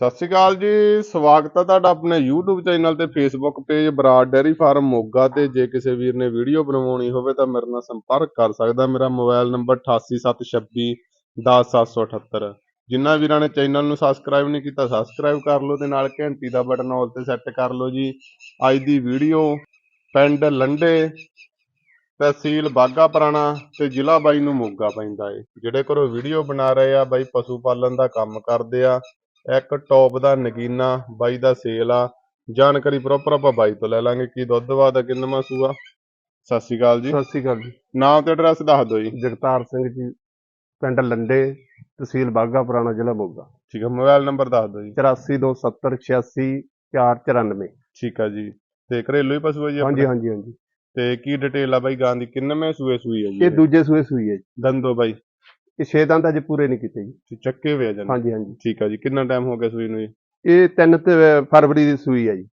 ਸਤਿ ਸ਼੍ਰੀ ਅਕਾਲ ਜੀ, ਸਵਾਗਤ ਹੈ ਤੁਹਾਡਾ ਆਪਣੇ YouTube ਚੈਨਲ ਤੇ Facebook page Brar dairy farm Moga ਤੇ। ਜੇ ਕਿਸੇ ਵੀਰ ਨੇ ਵੀਡੀਓ ਬਣਵਾਉਣੀ ਹੋਵੇ ਤਾਂ ਮੇਰੇ ਨਾਲ ਸੰਪਰਕ ਕਰ ਸਕਦਾ। ਮੇਰਾ ਮੋਬਾਈਲ ਨੰਬਰ 8876 10778 ਜਿਨ੍ਹਾਂ ਵੀਰਾਂ ਨੇ ਚੈਨਲ ਨੂੰ ਸਬਸਕ੍ਰਾਈਬ ਨਹੀਂ ਕੀਤਾ ਸਬਸਕ੍ਰਾਈਬ ਕਰ ਲਓ ਤੇ ਨਾਲ ਘੰਟੀ ਦਾ ਬਟਨ ਆਲ ਤੇ ਸੈੱਟ ਕਰ ਲਓ ਜੀ। ਅੱਜ ਦੀ ਵੀਡੀਓ, ਪਿੰਡ ਲੰਡੇ, ਤਹਿਸੀਲ ਬਾਗਾ ਪੁਰਾਣਾ ਤੇ ਜ਼ਿਲ੍ਹਾ ਬਾਈ ਨੂੰ ਮੋਗਾ ਪੈਂਦਾ ਏ। ਜਿਹੜੇ ਘਰੋਂ ਵੀਡੀਓ ਬਣਾ ਰਹੇ ਆ, ਬਾਈ ਪਸ਼ੂ ਪਾਲਣ ਦਾ ਕੰਮ ਕਰਦੇ ਆ। ਇੱਕ ਟੌਪ ਦਾ ਨਗੀਨਾ ਬਾਈ ਦਾ ਸੇਲ ਆ। ਜਾਣਕਾਰੀ ਪ੍ਰੋਪਰ ਆਪਾਂ ਬਾਈ ਤੋਂ ਲੈ ਲਾਂਗੇ। ਕੀ ਦੁੱਧ ਵਾਦਾ ਕਿੰਨਵਾਂ ਸੂਆ ਸਤਿ ਸ਼੍ਰੀ ਅਕਾਲ ਜੀ। ਸਤਿ ਸ਼੍ਰੀ ਅਕਾਲ ਜੀ। ਨਾਮ ਤੇ ਐਡਰੈਸ ਦੱਸ ਦਿਓ ਜੀ। ਜਗਤਾਰ ਸਿੰਘ ਜੀ ਪਿੰਡ ਲੰਡੇ ਤਹਿਸੀਲ ਬਾਗਾ ਪੁਰਾਣਾ ਜ਼ਿਲ੍ਹਾ ਮੋਗਾ। ਠੀਕ ਹੈ ਮੋਬਾਈਲ ਨੰਬਰ ਦੱਸ ਦਿਓ ਜੀ। 8427866494 ਠੀਕ ਆ ਜੀ। ਤੇ ਘਰੇਲੂ ਹੀ ਪਸ਼ੂ ਹੈ ਜੀ ਹਾਂਜੀ? ਹਾਂਜੀ ਹਾਂਜੀ। ਤੇ ਕੀ ਡਿਟੇਲ ਆ ਬਾਈ ਗਾਂ ਦੀ? ਕਿੰਨਵੇਂ ਸੂਏ ਸੂਈ ਹੈ ਜੀ ਇਹ ਦੂਜੇ ਸੂਏ ਸੂਈ ਹੈ ਜੀ। ਦੰਦੋ ਬਾਈ। ਇਹ ਛੇ ਦੰਦ ਅਜੇ ਪੂਰੇ ਨਹੀਂ ਕੀਤੇ ਜੀ। ਚੱਕੇ ਹੋਏ ਆ ਜਨ ਹਾਂਜੀ ਹਾਂਜੀ। ਠੀਕ ਆ ਜੀ ਕਿੰਨਾ ਟਾਈਮ ਹੋ ਗਿਆ ਸੂਈ ਨੂੰ ਜੀ? ਇਹ 3 ਤੇ ਫਰਵਰੀ ਦੀ ਸੂਈ ਹੈ ਜੀ।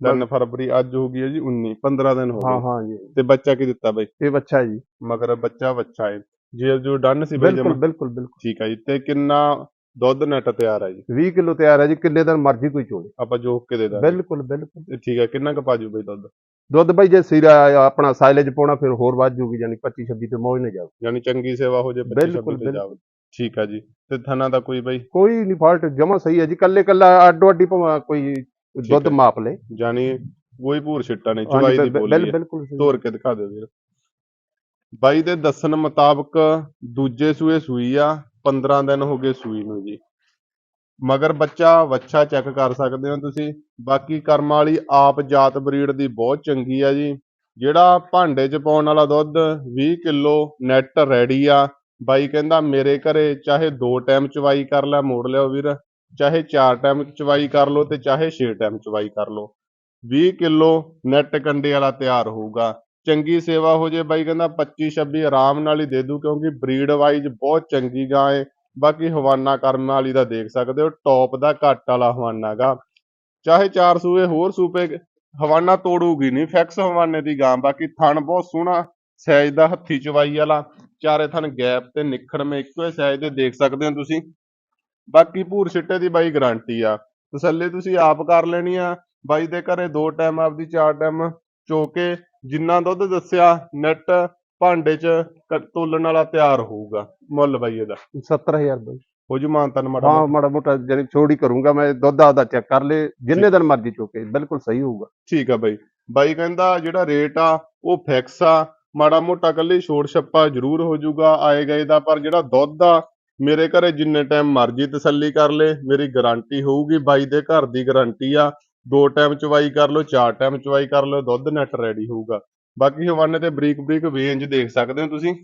3 ਫਰਵਰੀ ਅੱਜ ਹੋ ਗਈ ਹੈ ਜੀ 19 15 ਦਿਨ ਹੋ ਹਾਂ ਗਏ। ਹਾਂ ਜੀ। ਤੇ ਬੱਚਾ ਕੀ ਦਿੱਤਾ ਬਾਈ? ਇਹ ਬੱਚਾ ਹੈ ਜੀ। ਮਗਰ ਬੱਚਾ ਬੱਚਾ ਹੈ ਜੇ ਜੋ ਡਨ ਸੀ ਬਾਈ ਬਿਲਕੁਲ ਬਿਲਕੁਲ ਬਿਲਕੁਲ। ਠੀਕ ਆ ਜੀ ਤੇ ਕਿੰਨਾ ਦੁੱਧ ਨੈਟ ਤਿਆਰ ਹੈ ਜੀ? 20 ਕਿਲੋ ਤਿਆਰ ਹੈ ਜੀ ਕਿੰਨੇ ਦਿਨ ਮਰਜ਼ੀ ਕੋਈ ਚੋਲੇ। ਆਪਾਂ ਜੋਕ ਕੇ ਦੇ ਦਾਂਗੇ। ਬਿਲਕੁਲ ਬਿਲਕੁਲ। ਠੀਕ ਆ ਕਿੰਨਾ ਕੁ ਪਾਜੂ ਬਾਈ ਦੁੱਧ? ਦੁੱਧ ਬਾਈ ਜੇ ਸੀਰਾ ਆਪਣਾ ਸਾਈਲੇਜ ਪਾਉਣਾ ਫਿਰ ਹੋਰ ਵੱਧ ਜੂਗੀ ਯਾਨੀ 25 26 ਤੇ ਮੌਜ ਨਾ ਜਾਊ ਯਾਨੀ ਚੰਗੀ ਸੇਵਾ ਹੋ ਜੇ ਬੱਚੇ ਬਿਲਕੁਲ, ਛੱਬੀ ਤੇ ਜਾਵੇ ਠੀਕ ਆ ਜੀ। ਤੇ ਥਣਾ ਦਾ ਕੋਈ ਬਾਈ? ਕੋਈ ਨਹੀਂ ਫਾਲਟ ਜਮਾ ਸਹੀ ਹੈ ਜੀ। ਕੱਲੇ ਕੱਲਾ ਅੱਡੋ ਅੱਡੀ ਭਾਵੇਂ ਕੋਈ ਦੁੱਧ। ਮਾਪ ਲੇ। ਜਾਨੀ ਕੋਈ ਭੂਰ ਛਿੱਟਾ ਨਹੀਂ ਚੁਵਾਈ ਦੀ ਬਿਲ- ਬਿਲਕੁਲ। ਤੋਰ ਕੇ ਦਿਖਾ ਦਿਓ ਵੀਰ। ਬਾਈ ਦੇ ਦੱਸਣ ਮੁਤਾਬਕ ਦੂਜੇ ਸੂਏ ਸੂਈ ਆ 15 ਦਿਨ ਹੋ ਗਏ ਸੂਈ ਨੂੰ ਜੀ। ਮਗਰ ਬੱਚਾ ਵੱਛਾ ਚੈੱਕ ਕਰ ਸਕਦੇ ਹੋ ਤੁਸੀਂ। ਬਾਕੀ ਕਰਮ ਵਾਲੀ ਆਪ ਜਾਤ ਬਰੀਡ ਦੀ ਬਹੁਤ ਚੰਗੀ ਆ ਜੀ। ਜਿਹੜਾ ਭਾਂਡੇ 'ਚ ਪਾਉਣ ਵਾਲਾ ਦੁੱਧ 20 ਕਿਲੋ ਨੈਟ ਰੈਡੀ ਆ। ਬਾਈ ਕਹਿੰਦਾ ਮੇਰੇ ਘਰੇ ਚਾਹੇ ਦੋ ਟਾਈਮ ਚਵਾਈ ਕਰ ਲੈ, ਮੋੜ ਲਿਓ ਵੀਰ। ਚਾਹੇ ਚਾਰ ਟਾਈਮ ਚਵਾਈ ਕਰ ਲਓ ਤੇ ਚਾਹੇ 6 ਟਾਈਮ ਚਵਾਈ ਕਰ ਲਓ। 20 ਕਿਲੋ ਨੈਟ ਕੰਡੇ ਵਾਲਾ ਤਿਆਰ ਹੋਊਗਾ। ਚੰਗੀ ਸੇਵਾ ਹੋ ਜੇ ਬਾਈ ਕਹਿੰਦਾ 25 26 ਆਰਾਮ ਨਾਲ ਹੀ ਦੇ ਦੂ ਕਿਉਂਕਿ ਬਰੀਡ ਵਾਈਜ਼ ਬਹੁਤ ਚੰਗੀ ਗਾਂ ਏ। ਬਾਕੀ ਹਵਾਨਾ ਕਰਮ ਵਾਲੀ ਦਾ ਦੇਖ ਸਕਦੇ ਹੋ ਟੌਪ ਦਾ ਘੱਟ ਵਾਲਾ ਹਵਾਨਾ ਗਾ। ਚਾਹੇ ਚਾਰ ਸੂਏ ਹੋਰ ਸੂਪੇ, ਹਵਾਨਾ ਤੋੜੂਗੀ ਨਹੀਂ ਫਿਕਸ ਹਵਾਨੇ ਦੀ ਗਾਂ। ਬਾਕੀ ਥਣ ਬਹੁਤ ਸੋਹਣਾ ਸਾਈਜ਼ ਦਾ ਹੱਥੀ ਚਵਾਈ ਵਾਲਾ, ਚਾਰੇ ਥਣ ਗੈਪ ਤੇ ਨਿਖੜਵੇਂ ਇੱਕੋ ਹੀ ਸਾਈਜ਼ ਦੇ ਦੇਖ ਸਕਦੇ ਹੋ ਤੁਸੀਂ। ਬਾਕੀ ਭੂਰ ਛਿੱਟੇ ਦੀ ਬਾਈ ਗਾਰੰਟੀ ਆ। ਤਸੱਲੀ ਤੁਸੀਂ ਆਪ ਕਰ ਲੈਣੀ ਆ, ਬਾਈ ਦੇ ਘਰੇ ਦੋ ਟਾਈਮ ਆਪਦੀ ਚਾਰ ਟਾਈਮ ਚੋਕੇ, ਜਿੰਨਾ ਦੁੱਧ ਦੱਸਿਆ ਨੈਟ ਭਾਂਡੇ 'ਚ ਕ- ਤੋਲਣ ਵਾਲਾ ਤਿਆਰ ਹੋਊਗਾ ਮੁੱਲ ਬਾਈ ਇਹਦਾ। 70000 ਬਾਈ। ਹੋ ਜੂ ਮਾਨ ਤਨ ਮੜਾ ਹਾਂ ਮਾੜਾ ਮੋਟਾ ਜਾਨੀ ਛੋੜ ਹੀ ਕਰੂੰਗਾ ਮੈਂ ਦੁੱਧ ਆਦਾ ਚੈੱਕ ਕਰ ਲੇ ਜਿੰਨੇ ਦਿਨ ਮਰਜ਼ੀ ਚੋਕੇ ਬਿਲਕੁਲ ਸਹੀ ਹੋਊਗਾ। ਠੀਕ ਆ ਬਾਈ। ਬਾਈ ਕਹਿੰਦਾ ਜਿਹੜਾ ਰੇਟ ਆ ਉਹ ਫਿਕਸ ਆ। ਮਾੜਾ ਮੋਟਾ ਕੱਲੀ ਛੋੜ ਛੱਪਾ ਜ਼ਰੂਰ ਹੋ ਜਾਊਗਾ ਆਏ ਗਏ ਦਾ ਪਰ ਜਿਹੜਾ ਦੁੱਧ ਆ ਮੇਰੇ ਘਰੇ ਜਿੰਨੇ ਟਾਈਮ ਮਰਜ਼ੀ ਤਸੱਲੀ ਕਰ ਲੇ ਮੇਰੀ ਗਾਰੰਟੀ ਹੋਊਗੀ ਬਾਈ ਦੇ ਘਰ ਦੀ ਗਾਰੰਟੀ ਆ। ਦੋ ਟਾਈਮ ਚਵਾਈ ਕਰ ਲਓ ਚਾਰ ਟਾਈਮ ਚਵਾਈ ਕਰ ਲਓ ਦੁੱਧ ਨੈਟ ਰੈਡੀ ਹੋਊਗਾ। ਬਾਕੀ ਹਵਾਨੇ ਤੇ ਬਰੀਕ ਬਰੀਕ ਵੇਂਜ ਦੇਖ ਸਕਦੇ ਹੋ ਤੁਸੀਂ।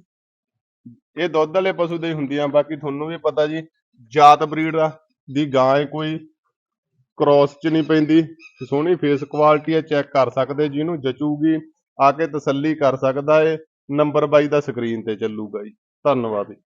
ਇਹ ਦੁੱਧ ਵਾਲੇ ਪਸ਼ੂ ਦੇ ਹੀ ਹੁੰਦੀਆਂ, ਬਾਕੀ ਤੁਹਾਨੂੰ ਵੀ ਪਤਾ ਜੀ, ਜਾਤ ਬਰੀਡ ਦੀ ਗਾਂ ਹੈ ਕੋਈ ਕ੍ਰੋਸ ਚ ਨਹੀਂ ਪੈਂਦੀ, ਸੋਹਣੀ ਫੇਸ ਕੁਆਲਿਟੀ ਹੈ ਚੈੱਕ ਕਰ ਸਕਦੇ, ਜਿਹਨੂੰ ਜਚੂਗੀ, ਆ ਕੇ ਤਸੱਲੀ ਕਰ ਸਕਦਾ ਏ ਨੰਬਰ ਬਾਈ ਦਾ ਸਕਰੀਨ ਤੇ ਚੱਲੂਗਾ ਜੀ। ਧੰਨਵਾਦ ਜੀ।